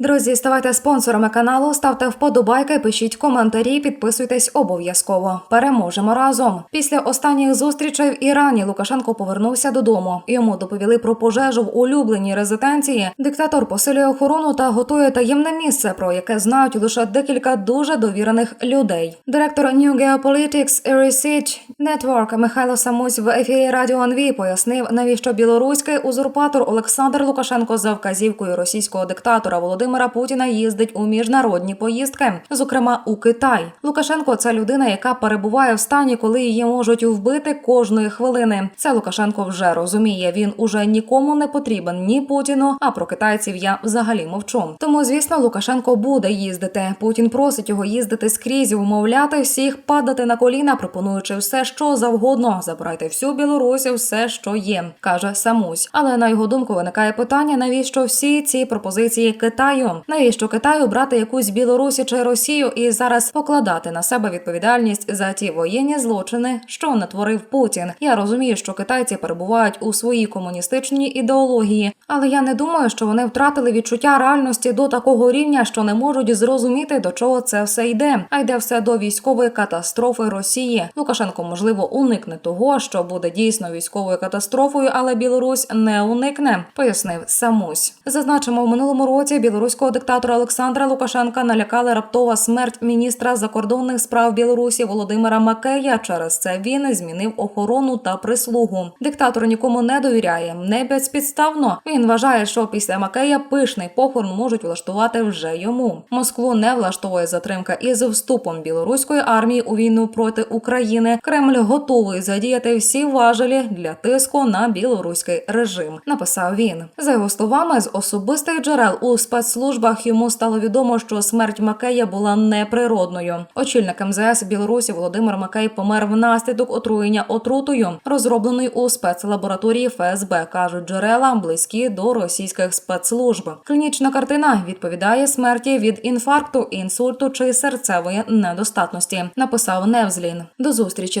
Друзі, ставайте спонсорами каналу, ставте вподобайки, пишіть коментарі, підписуйтесь обов'язково. Переможемо разом. Після останніх зустрічей в Ірані Лукашенко повернувся додому. Йому доповіли про пожежу в улюбленій резиденції. Диктатор посилює охорону та готує таємне місце, про яке знають лише декілька дуже довірених людей. Директор New Geopolitics Research Network Михайло Самусь в ефірі Радіо НВ пояснив, навіщо білоруський узурпатор Олександр Лукашенко за вказівкою російського диктатора Володимира Путіна їздить у міжнародні поїздки, зокрема у Китай. Лукашенко це людина, яка перебуває в стані, коли її можуть вбити кожної хвилини. Це Лукашенко вже розуміє. Він уже нікому не потрібен ні Путіну. А про китайців я взагалі мовчу. Тому, звісно, Лукашенко буде їздити. Путін просить його їздити скрізь, умовляти всіх, падати на коліна, пропонуючи все, що завгодно. Забирайте всю Білорусі, все, що є, каже Самусь. Але на його думку виникає питання, навіщо всі ці пропозиції Китаю? Навіщо Китаю брати якусь Білорусі чи Росію і зараз покладати на себе відповідальність за ті воєнні злочини, що натворив Путін? Я розумію, що китайці перебувають у своїй комуністичній ідеології, але я не думаю, що вони втратили відчуття реальності до такого рівня, що не можуть зрозуміти, до чого це все йде. А йде все до військової катастрофи Росії. Лукашенко можливо уникне того, що буде дійсно військовою катастрофою, але Білорусь не уникне, пояснив Самусь. Зазначимо, в минулому році білоруського диктатора Олександра Лукашенка налякали раптова смерть міністра закордонних справ Білорусі Володимира Макея. Через це він змінив охорону та прислугу. Диктатор нікому не довіряє, не безпідставно. Він вважає, що після Макея пишний похорон можуть влаштувати вже йому. Москву не влаштовує затримка із вступом білоруської армії у війну проти України. Кремль готовий задіяти всі важелі для тиску на білоруський режим. Написав він. За його словами, з особистих джерел у спецслужбах йому стало відомо, що смерть Макея була неприродною. Очільник МЗС Білорусі Володимир Макей помер внаслідок отруєння отрутою, розробленої у спецлабораторії ФСБ, кажуть джерела близькі до російських спецслужб. Клінічна картина відповідає смерті від інфаркту, інсульту чи серцевої недостатності. Написав Невзлін. До зустрічі,